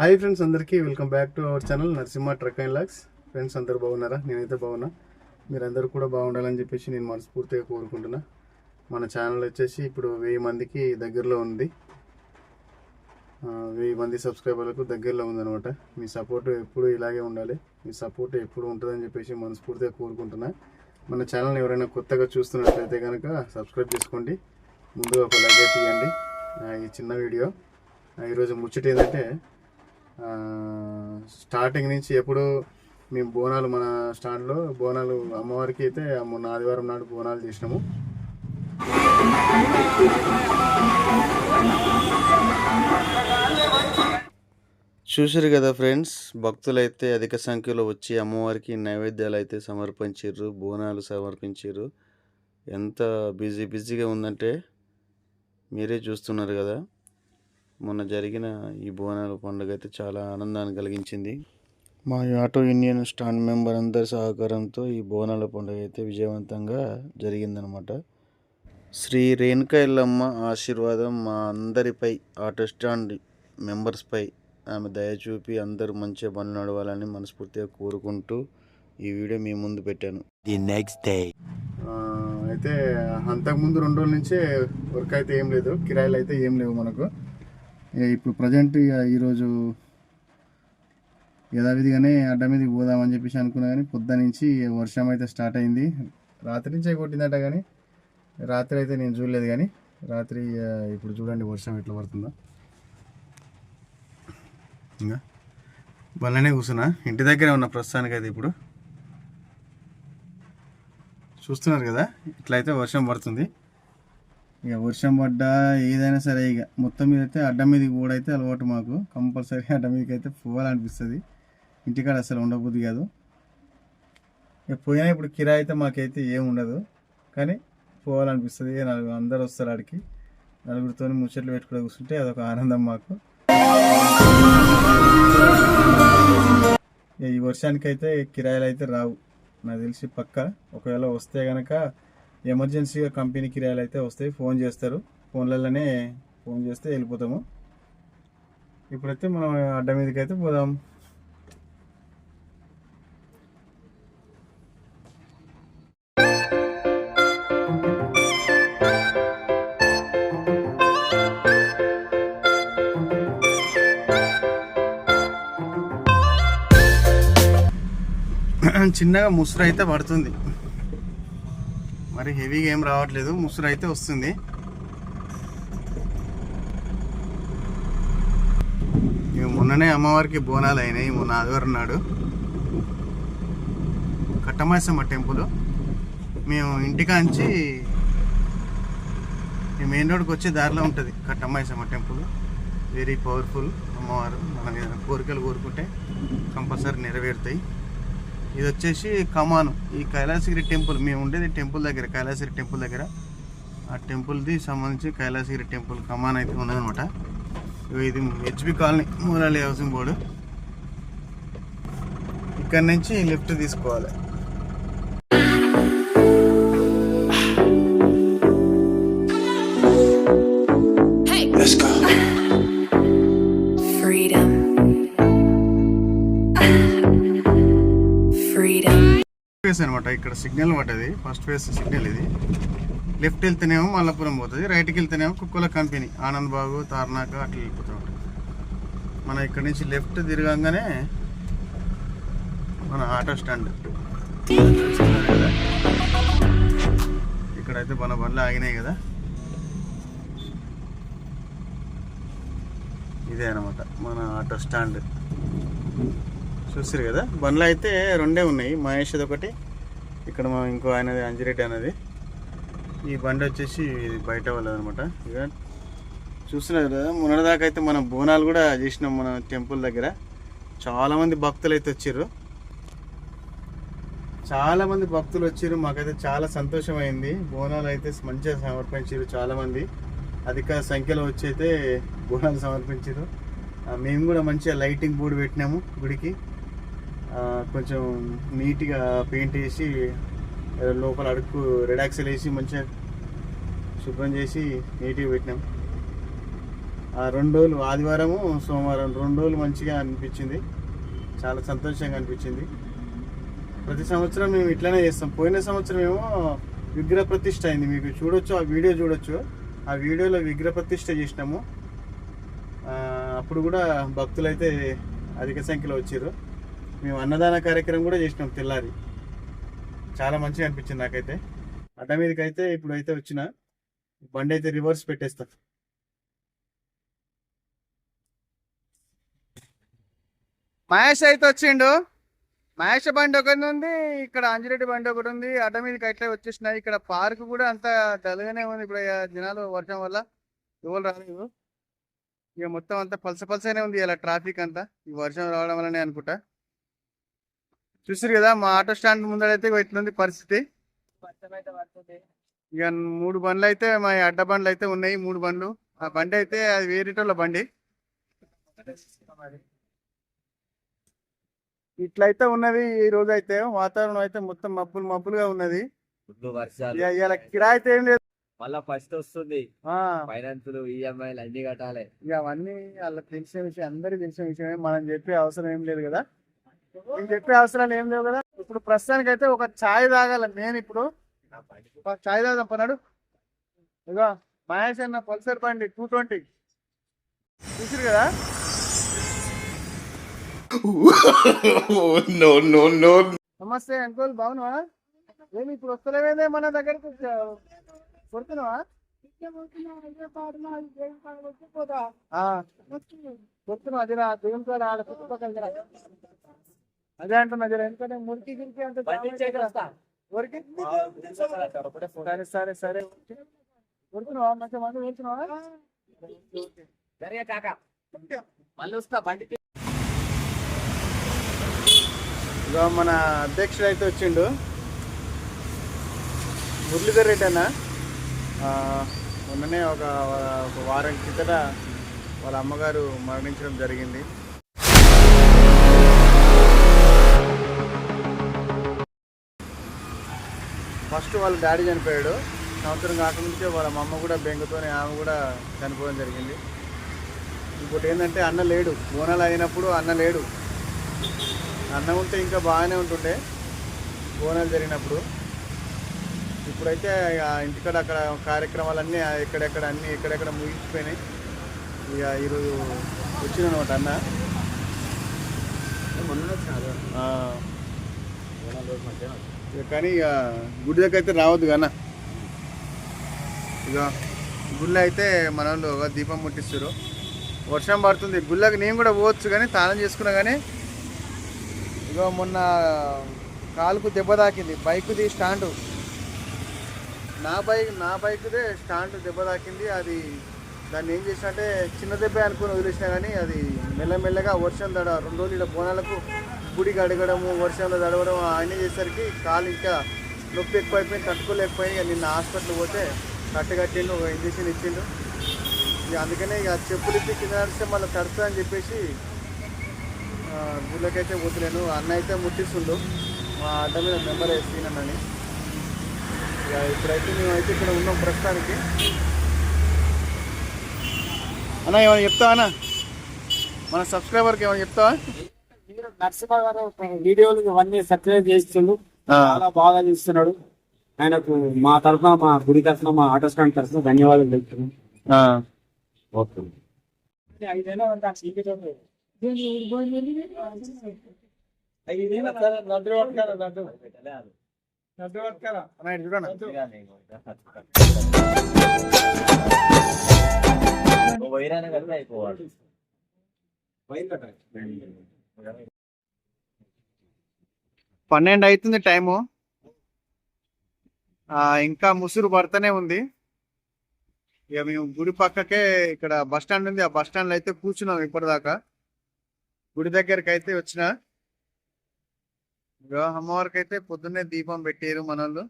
Hi friends అందరికీ welcome back to our channel Narasimha truck and lakhs friends అందరు బాగున్నారా? నేనైతే బాగున్నా. మీరందరూ కూడా బాగుండాలని చెప్పేసి నేను మనస్ఫూర్తిగా కోరుకుంటున్నా. మన ఛానల్ వచ్చేసి ఇప్పుడు వెయ్యి మందికి దగ్గరలో ఉంది. వెయ్యి మంది సబ్స్క్రైబర్లకు దగ్గరలో ఉందనమాట మీ సపోర్ట్ ఎప్పుడు ఇలాగే ఉండాలి. మీ సపోర్ట్ ఎప్పుడు ఉంటుందని చెప్పేసి మనస్ఫూర్తిగా కోరుకుంటున్నా. మన ఛానల్ని ఎవరైనా కొత్తగా చూస్తున్నట్లయితే కనుక సబ్స్క్రైబ్ చేసుకోండి. ముందుగా ఒక లైక్ తీయండి. ఆ, ఈ చిన్న వీడియో. ఆ, ఈరోజు ముచ్చట ఏంటంటే స్టార్టింగ్ నుంచి ఎప్పుడు మేము బోనాలు మన స్టాండ్లో బోనాలు అమ్మవారికి అయితే మొన్న ఆదివారం నాడు బోనాలు చేసినాము. చూసారు కదా ఫ్రెండ్స్ భక్తులైతే అధిక సంఖ్యలో వచ్చి అమ్మవారికి నైవేద్యాలు అయితే సమర్పించారు బోనాలు సమర్పించారు ఎంత బిజీ బిజీగా ఉందంటే మీరే చూస్తున్నారు కదా. మొన్న జరిగిన ఈ బోనాల పండుగ అయితే చాలా ఆనందాన్ని కలిగించింది. మా ఆటో యూనియన్ స్టాండ్ మెంబర్ అందరి సహకారంతో ఈ బోనాల పండుగ అయితే విజయవంతంగా జరిగిందనమాట శ్రీ రేణుకా ఎల్లమ్మ ఆశీర్వాదం మా అందరిపై ఆటో స్టాండ్ మెంబర్స్పై ఆమె దయ చూపి అందరూ మంచిగా బండ్లు నడవాలని మనస్ఫూర్తిగా కోరుకుంటూ ఈ వీడియో మీ ముందు పెట్టాను. The next day. అయితే అంతకుముందు రెండు రోజుల నుంచే వర్క్ అయితే ఏం లేదు కిరాయిలు అయితే ఏం లేవు మనకు. ఇప్పుడు ప్రజెంట్ ఇక ఈరోజు యథావిధిగానే అడ్డ మీదకి పోదామని చెప్పేసి అనుకున్నా కానీ పొద్దు నుంచి వర్షం అయితే స్టార్ట్ అయింది. రాత్రి నుంచే కొట్టిందట కానీ రాత్రి అయితే నేను చూడలేదు కానీ రాత్రి ఇప్పుడు చూడండి వర్షం ఎట్లా పడుతుందో. ఇంకా? వల్లనే కూర్చున్నా? ఇంటి దగ్గరే ఉన్న ప్రస్తుతానికి అయితే ఇప్పుడు. చూస్తున్నారు కదా? ఇట్లయితే వర్షం పడుతుంది. ఇక వర్షం పడ్డా ఏదైనా సరే ఇక మొత్తం మీద అయితే అడ్డం మీదకి పోవడైతే అలవాటు మాకు. కంపల్సరీ అడ్డ మీదకి అయితే పోవాలనిపిస్తుంది. ఇంటికాడ అసలు ఉండబుద్ది కాదు. ఇక పోయినా ఇప్పుడు కిరాయి అయితే మాకైతే ఏం ఉండదు. కానీ పోవాలనిపిస్తుంది. నలుగురు అందరు వస్తారు ఆడికి. నలుగురితో ముచ్చట్లు పెట్టుకుని కూర్చుంటే అదొక ఆనందం మాకు. ఇక ఈ వర్షానికైతే కిరాయిలు అయితే రావు. నాకు తెలిసి పక్క. ఒకవేళ వస్తే కనుక ఎమర్జెన్సీగా కంపెనీ కిరాయిలు అయితే వస్తాయి. ఫోన్ చేస్తారు. ఫోన్లలోనే ఫోన్ చేస్తే వెళ్ళిపోతాము. ఇప్పుడైతే మనం అడ్డ మీదకి అయితే పోదాం. చిన్నగా ముసురు అయితే పడుతుంది. మరి హెవీగా ఏం రావట్లేదు. ముసురు అయితే వస్తుంది. ఇక మొన్ననే అమ్మవారికి బోనాలు అయినాయి. మొన్న ఆదివారం నాడు. కట్టమాసమ్మ టెంపుల్. మేము ఇంటికాంచి ఈ మెయిన్ రోడ్కి వచ్చే దారిలో ఉంటుంది కట్టమ్మాయిసమ్మ టెంపుల్. వెరీ పవర్ఫుల్ అమ్మవారు. మనం ఏదైనా కోరికలు కోరుకుంటే కంపల్సరీ నెరవేరుతాయి. ఇది వచ్చేసి కమాను. ఈ కైలాసగిరి టెంపుల్ మేము ఉండేది టెంపుల్ దగ్గర కైలాసగిరి టెంపుల్ దగ్గర. ఆ టెంపుల్ది సంబంధించి కైలాసగిరి టెంపుల్ కమాన్ అయితే ఉన్నదనమాట ఇది హెచ్బి కాలనీ మూలాలి హౌసింగ్ బోర్డు. ఇక్కడ నుంచి లెఫ్ట్ తీసుకోవాలి. ఫేస్ అనమాట ఇక్కడ సిగ్నల్ పడ్డది ఫస్ట్ ఫేస్ సిగ్నల్ ఇది. లెఫ్ట్ వెళ్తేనేమో మల్లపురం పోతుంది రైట్కి వెళ్తేనేమో కుక్కల కంపెనీ ఆనంద్ బాగు తార్నాక అట్లా వెళ్ళిపోతూ ఉంటుంది మనం ఇక్కడ నుంచి లెఫ్ట్ తిరగంగానే మన ఆటో స్టాండ్ కదా ఇక్కడైతే మన బండ్లు ఆగినాయి కదా. ఇదే అనమాట మన ఆటో స్టాండ్ చూసారు కదా? బండ్లు అయితే రెండే ఉన్నాయి. మహేష్ది ఒకటి ఇక్కడ మా ఇంకో ఆయనది అంజిరెడ్డి అనేది ఈ బండి వచ్చేసి బయట వాళ్ళది అనమాట ఇక చూస్తున్నారు కదా మొన్నటిదాకా అయితే మనం బోనాలు కూడా చేసినాం మన టెంపుల్ దగ్గర. చాలామంది భక్తులు అయితే వచ్చారు. చాలామంది భక్తులు వచ్చారు. మాకైతే చాలా సంతోషమైంది. బోనాలు అయితే మంచిగా సమర్పించారు చాలామంది. అధిక సంఖ్యలో వచ్చి అయితే బోనాలు సమర్పించారు. మేము కూడా మంచిగా లైటింగ్ బోర్డు పెట్టినాము గుడికి. కొంచెం నీట్గా పెయింట్ వేసి లోపల అడుగు రెడాక్సల్ వేసి మంచిగా శుభ్రం చేసి నీట్గా పెట్టినాం. ఆ రెండు రోజులు ఆదివారము సోమవారం రెండు రోజులు మంచిగా అనిపించింది. చాలా సంతోషంగా అనిపించింది. ప్రతి సంవత్సరం మేము ఇట్లానే చేస్తాం. పోయిన సంవత్సరం ఏమో విగ్రహ ప్రతిష్ట అయింది మీకు. చూడొచ్చు ఆ వీడియో చూడొచ్చు. ఆ వీడియోలో విగ్రహ ప్రతిష్ట చేసినాము. అప్పుడు కూడా భక్తులు అయితే అధిక సంఖ్యలో వచ్చారు మేము అన్నదాన కార్యక్రమం కూడా చేసినాం తెల్లారి. చాలా మంచిగా అనిపించింది నాకైతే. అడ్డ మీదకి అయితే ఇప్పుడు అయితే వచ్చిన బండి అయితే రివర్స్ పెట్టేస్తా. మహేష్ అయితే వచ్చిండు. మహేష్ బండి ఒకటి ఉంది ఇక్కడ అంజిరెడ్డి బండి ఒకటి ఉంది. అడ్డ మీదకి అట్లే వచ్చేసినాయి. ఇక్కడ పార్క్ కూడా అంత డల్గానే ఉంది ఇప్పుడు ఇక జనాలు వర్షం వల్ల. ఎవరు రాలేదు. ఇక మొత్తం అంతా పలస పలసనే ఉంది ఇలా ట్రాఫిక్ అంతా. ఈ వర్షం రావడం వల్లనే అనుకుంటా. చూసారు కదా మా ఆటో స్టాండ్ ముందరైతే ఇట్లుంది పరిస్థితి. ఇక మూడు బండ్లు అయితే మా అడ్డ బండ్లు అయితే ఉన్నాయి మూడు బండ్లు. ఆ బండి అయితే అది వేరేటోళ్ళ బండి. ఇట్లయితే ఉన్నది ఈ రోజు అయితే వాతావరణం అయితే మొత్తం మబ్బులు మబ్బులుగా ఉన్నది. అయితే ఏం లేదు. మళ్ళా ఫస్ట్ వస్తుంది. ఫైనాన్సులు ఈఎంఐలు అన్ని కట్టాలి. ఇక అవన్నీ వాళ్ళకి తెలిసిన విషయం అందరికి తెలిసిన విషయమే. మనం చెప్పే అవసరం ఏం లేదు కదా. నేను చెప్పే అవసరాలు ఏం లేవు కదా. ఇప్పుడు ప్రస్తుతానికి అయితే ఒక ఛాయ్ తాగాల. నేను ఇప్పుడు ఛాయ్ తాగుదాం పన్నాడు. ఇగో మహేష్ అన్న పల్సర్ బండి టూ ట్వంటీ. చూసారు కదా. నమస్తే అంకుల్. బాగున్నావా? ఏమి ఇప్పుడు వస్తలేవేదే మన దగ్గరికి? కొడుతున్నావా? కొడుతున్నావా. జరా దేవుని కాడ ఆడ చుట్టుపక్కల అదే అంటున్నా ఎందుకంటే మురికి గిరికి అంటే సరే సరే సరే కొడుతున్నావా? మంచిగా మంది కొడుతున్నావా? మళ్ళీ వస్తా బండి మన అధ్యక్షుడు అయితే వచ్చిండు. మురళీధర్ రెడ్డి అన్న. మొన్ననే ఒక ఒక వారం కిందట వాళ్ళ అమ్మగారు మరణించడం జరిగింది. ఫస్ట్ వాళ్ళ డాడీ చనిపోయాడు. సంవత్సరం కాకముందుకే వాళ్ళ అమ్మ కూడా బెంగతోనే ఆమె కూడా చనిపోవడం జరిగింది. ఇంకోటి ఏంటంటే అన్న లేడు. బోనాలు అయినప్పుడు అన్న లేడు. అన్నం ఉంటే ఇంకా బాగానే ఉంటుండే. బోనాలు జరిగినప్పుడు. ఇప్పుడైతే ఇంటికాడ అక్కడ కార్యక్రమాలన్నీ ఎక్కడెక్కడ అన్నీ ఎక్కడెక్కడ ముగిసిపోయినాయి. ఇక ఈరోజు వచ్చిన అనమాట అన్న ఆ. కానీ ఇక గుడి దగ్గర అయితే రావద్దు అన్న ఇక గుళ్ళో అయితే మన వాళ్ళు దీపం ముట్టిస్తారు వర్షం పడుతుంది. గుళ్ళకి నేను కూడా పోవచ్చు కానీ తాళం చేసుకున్నా కానీ ఇగో మొన్న కాలుకు దెబ్బ తాకింది. బైక్ది స్టాండ్. నా బైక్ నా బైక్దే స్టాండ్ దెబ్బ తాకింది. అది దాన్ని ఏం చేసినట్టే చిన్న దెబ్బ అనుకుని వదిలేసినా కానీ అది మెల్లమెల్లగా వర్షం తడ రెండు రోజులు ఇలా బోనాలకు గుడి అడగడము వర్షంలో తడవడం అన్నీ చేసరికి కాలు ఇంకా నొప్పి ఎక్కువైపోయింది తట్టుకోలేకపోయి ఇక నిన్న హాస్పిటల్ పోతే కట్టగట్టిండు ఒక ఇంజక్షన్ ఇచ్చిండు. ఇక అందుకనే ఇక చెప్పులు ఇప్పి కింద నడిస్తే మళ్ళీ తడుతుంది అని చెప్పేసి గుళ్ళకైతే పోతలేను. అన్న అయితే ముట్టిస్తుండు. మా అడ్డ మీద మెంబర్ వేసినని ఇక ఇప్పుడైతే మేమైతే ఇక్కడ ఉన్నాం ప్రస్తుతానికి. అన్న ఏమైనా చెప్తావా అన్న? మన సబ్స్క్రైబర్కి ఏమైనా చెప్తావా? నరసింహ గారు వీడియోలు ఇవన్నీ సబ్స్క్రైబ్ చేస్తుండు చాలా బాగా చేస్తున్నాడు ఆయనకు మా తరఫున మా గుడి తరఫున మా ఆటో స్టాండ్ తరఫున ధన్యవాదాలు తెలుపుతున్నాం ఓకే ఐదేళ్ళ. ఐదేళ్ళ లడ్డు పట్టుకోరా, లడ్డు. లడ్డు పట్టుకోరా. కలిపి అయిపోవాలి వైన్ కట్టాలి. పన్నెండు అవుతుంది టైము. ఆ, ఇంకా ముసురు పడుతూనే ఉంది. ఇక మేము గుడి పక్కకే ఇక్కడ బస్ స్టాండ్ ఉంది. ఆ బస్ స్టాండ్లో అయితే కూర్చున్నాం ఇప్పటిదాకా. గుడి దగ్గరికి అయితే వచ్చిన. వివాహ అమ్మవారికి అయితే పొద్దున్నే దీపం పెట్టారు మన వాళ్ళు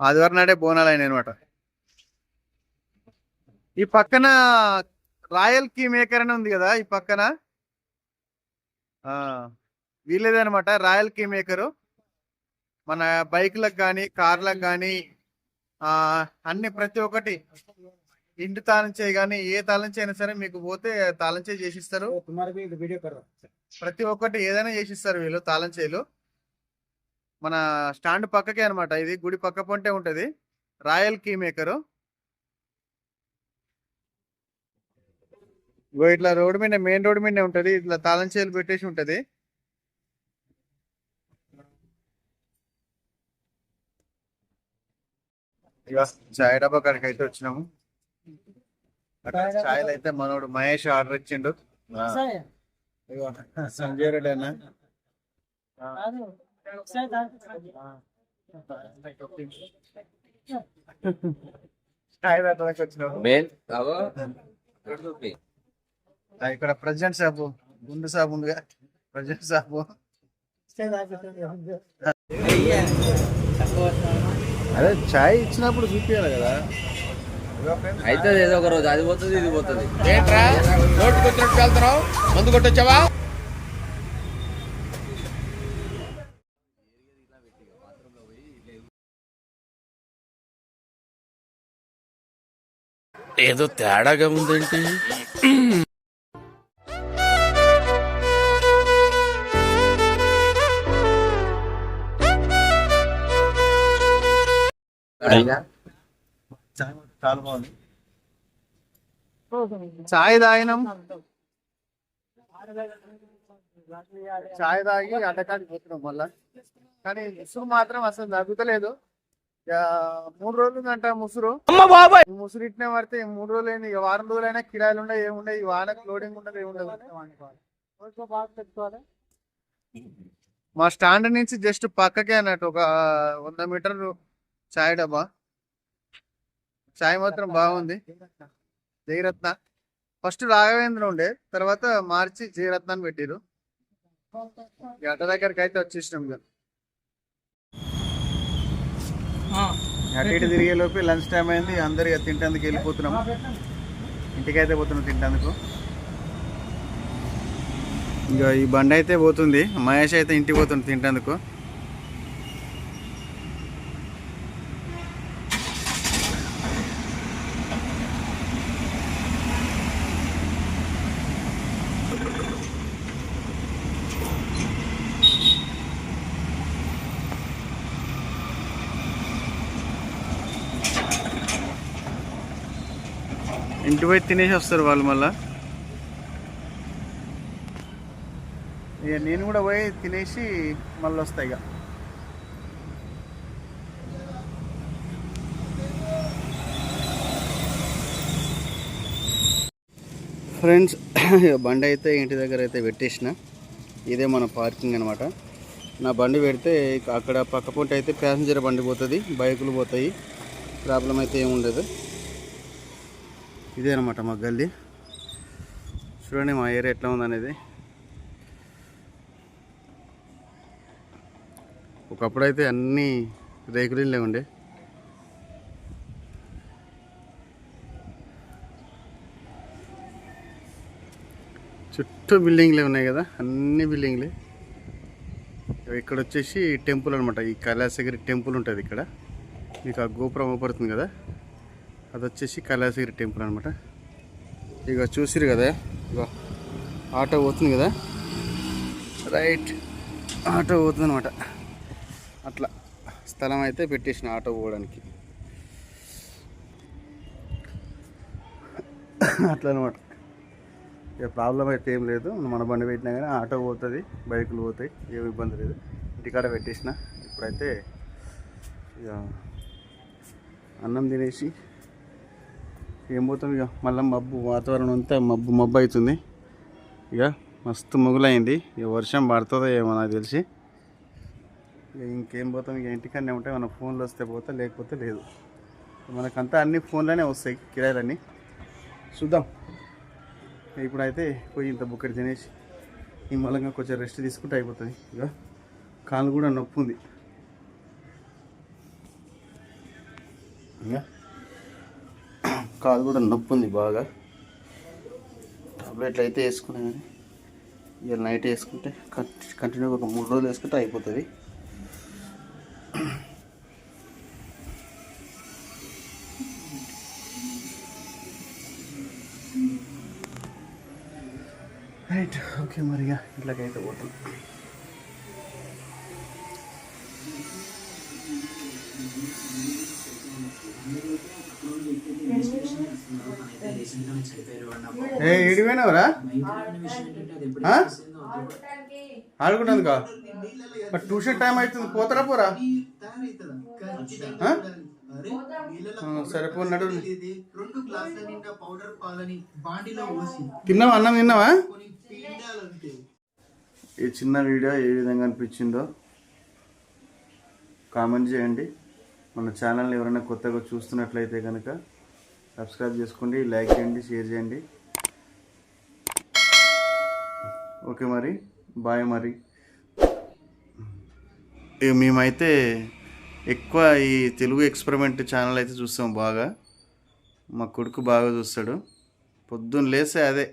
ఆదివారం నాడే బోనాలు అయినాయి అనమాట ఈ పక్కన రాయల్ కీ మేకర్ అని ఉంది కదా ఈ పక్కన. వీలేదనమాట రాయల్ కీ మేకరు. మన బైక్లకు కానీ కార్లకు కానీ అన్ని ప్రతి ఒక్కటి ఇంటి తాళంచే కానీ ఏ తాళంచే అయినా సరే మీకు పోతే తాళంచే చేసిస్తారు. ప్రతి ఒక్కటి ఏదైనా చేసిస్తారు వీళ్ళు తాళంచేలు. మన స్టాండ్ పక్కకే అనమాట ఇది గుడి పక్క పంటే ఉంటుంది. Royal key maker. ఇగో ఇట్లా రోడ్డు మీద మెయిన్ రోడ్డు మీద ఉంటది. ఇట్లా తాళం చేయిలు పెట్టేసి ఉంటది. చాయ్ డబ్బా కాడికి అయితే వచ్చినాము. అక్కడ చాయ్లు అయితే మనోడు మహేష్ ఆర్డర్ ఇచ్చిండు. సంజయ్ రెడ్డి అన్న. చాయ్ పెట్టడానికి వచ్చినాము. ఇక్కడ ప్రెసిడెంట్ సాబు గుండు సాబు ఉందిగా. ప్రెసిడెంట్ సాబు అదే చాయ్ ఇచ్చినప్పుడు చూపించాలి కదా. అయితే ఏదో ఒక రోజు. అది పోతుంది ఇది పోతుంది. ఏంట్రా? నోటికి వచ్చినట్టు వెళ్తున్నావు? మందు కొట్టొచ్చావా? ఏదో తేడాగా ఉందేంటి? చాలా బాగుంది చాయ్ తాగినాం. చాయ్ తాగి అడ్డకాడికి పోతున్నాం మళ్ళా. కానీ ముసురు మాత్రం అసలు తగ్గుతలేదు. ఇక మూడు రోజులు అంట ముసురు. ముసురు ఇట్నే పడితే ఈ మూడు రోజులు అయింది ఇక వారం రోజులైనా కిరాయిలు ఉండవు ఏముండవు ఈ వానకు లోడింగ్ ఉండదు ఏముండదు మా స్టాండ్ నుంచి జస్ట్ పక్కకే అన్నట్టు ఒక వంద మీటర్లు చాయ్ డబ్బా? చాయ్ మాత్రం బాగుంది. జయరత్న. ఫస్ట్ రాఘవేంద్ర ఉండే తర్వాత మార్చి జయరత్న అని పెట్టిరు ఈ అడ్డ దగ్గరికి అయితే వచ్చేసినాం అటు ఇటు తిరిగే లోపే లంచ్ టైం అయింది అందరు తింటందుకు వెళ్ళిపోతున్నాం. ఇంటికైతే పోతున్నాం తింటందుకు. ఇంకా ఈ బండి అయితే పోతుంది మహేష్ అయితే ఇంటికి పోతుంది తింటందుకు. ఇంటి పోయి తినేసి వస్తారు వాళ్ళు మళ్ళా. ఇక నేను కూడా పోయి తినేసి మళ్ళీ వస్తాయి ఇక. ఫ్రెండ్స్ బండి అయితే ఇంటి దగ్గర అయితే పెట్టేసిన. ఇదే మన పార్కింగ్ అనమాట నా బండి పెడితే అక్కడ పక్క పొంట అయితే ప్యాసింజర్ బండి పోతుంది బైకులు పోతాయి. ప్రాబ్లం అయితే ఏముండదు ఇదే అనమాట మా గల్లీ. చూడండి మా ఏరియా ఎట్లా ఉందనేది. ఒకప్పుడు అయితే అన్నీ రేకులిల్లే ఉండే. చుట్టూ బిల్డింగ్లే ఉన్నాయి కదా అన్ని బిల్డింగ్లే. ఇక్కడ వచ్చేసి టెంపుల్ అనమాట ఈ కైలాసగిరి టెంపుల్ ఉంటుంది ఇక్కడ. మీకు ఆ గోపురం అవపడుతుంది కదా? అది వచ్చేసి కైలాసగిరి టెంపుల్ అనమాట ఇక చూసిరు కదా? ఇక ఆటో పోతుంది కదా? రైట్. ఆటో పోతుంది అనమాట అట్లా స్థలం అయితే పెట్టేసిన ఆటో పోవడానికి. అట్లా అనమాట ఇక ప్రాబ్లం అయితే ఏం లేదు. మన బండి పెట్టినా కానీ ఆటో పోతుంది బైకులు పోతాయి ఏమి ఇబ్బంది లేదు. ఇంటికాడ పెట్టేసిన. ఇప్పుడైతే ఇక అన్నం తినేసి ఏం పోతాం ఇక? మళ్ళీ మబ్బు వాతావరణం అంతా మబ్బు మబ్బు అవుతుంది. ఇక మస్తు మొగులైంది. ఇక వర్షం పడుతుందో ఏమో నాకు తెలిసి. ఇక ఇంకేం పోతాం? ఇక ఇంటికన్నా ఉంటే మన ఫోన్లు వస్తే పోతా లేకపోతే లేదు. మనకంతా అన్ని ఫోన్లోనే వస్తాయి కిరాయిలన్నీ. చూద్దాం. ఇప్పుడైతే పోయి ఇంత బుక్కడి తినేసి ఈ మూలంగా కొంచెం రెస్ట్ తీసుకుంటే అయిపోతుంది. ఇక కాలు కూడా నొప్పి ఉంది ఇక కాదు కూడా నొప్పు ఉంది బాగా టాబ్లెట్లు అయితే వేసుకునే కానీ ఇక నైట్ వేసుకుంటే కంటిన్యూ ఒక మూడు రోజులు వేసుకుంటే అయిపోతుంది రైట్ ఓకే మరిగా ఇట్లాగైతే పోతాం Thank you. ఏ కా ట్యూషన్ టైం అవుతుంది పోతారా పోరా? సరే పో నడు. రెండు గ్లాసుల నిండా పౌడర్ పాలని బాండిలో పోసి తిన్నావా అన్నం తిన్నావా? ఈ చిన్న వీడియో ఏ విధంగా అనిపించిందో కామెంట్ చేయండి. మన ఛానల్ని ఎవరైనా కొత్తగా చూస్తున్నట్లయితే కనుక సబ్స్క్రైబ్ చేసుకోండి లైక్ చేయండి షేర్ చేయండి. ఓకే మరి బాయ్ మరి. ఇక మేమైతే ఎక్కువ ఈ తెలుగు ఎక్స్పెరిమెంట్ ఛానల్ అయితే చూస్తాం బాగా. మా కొడుకు బాగా చూస్తాడు. పొద్దున్న లేసే అదే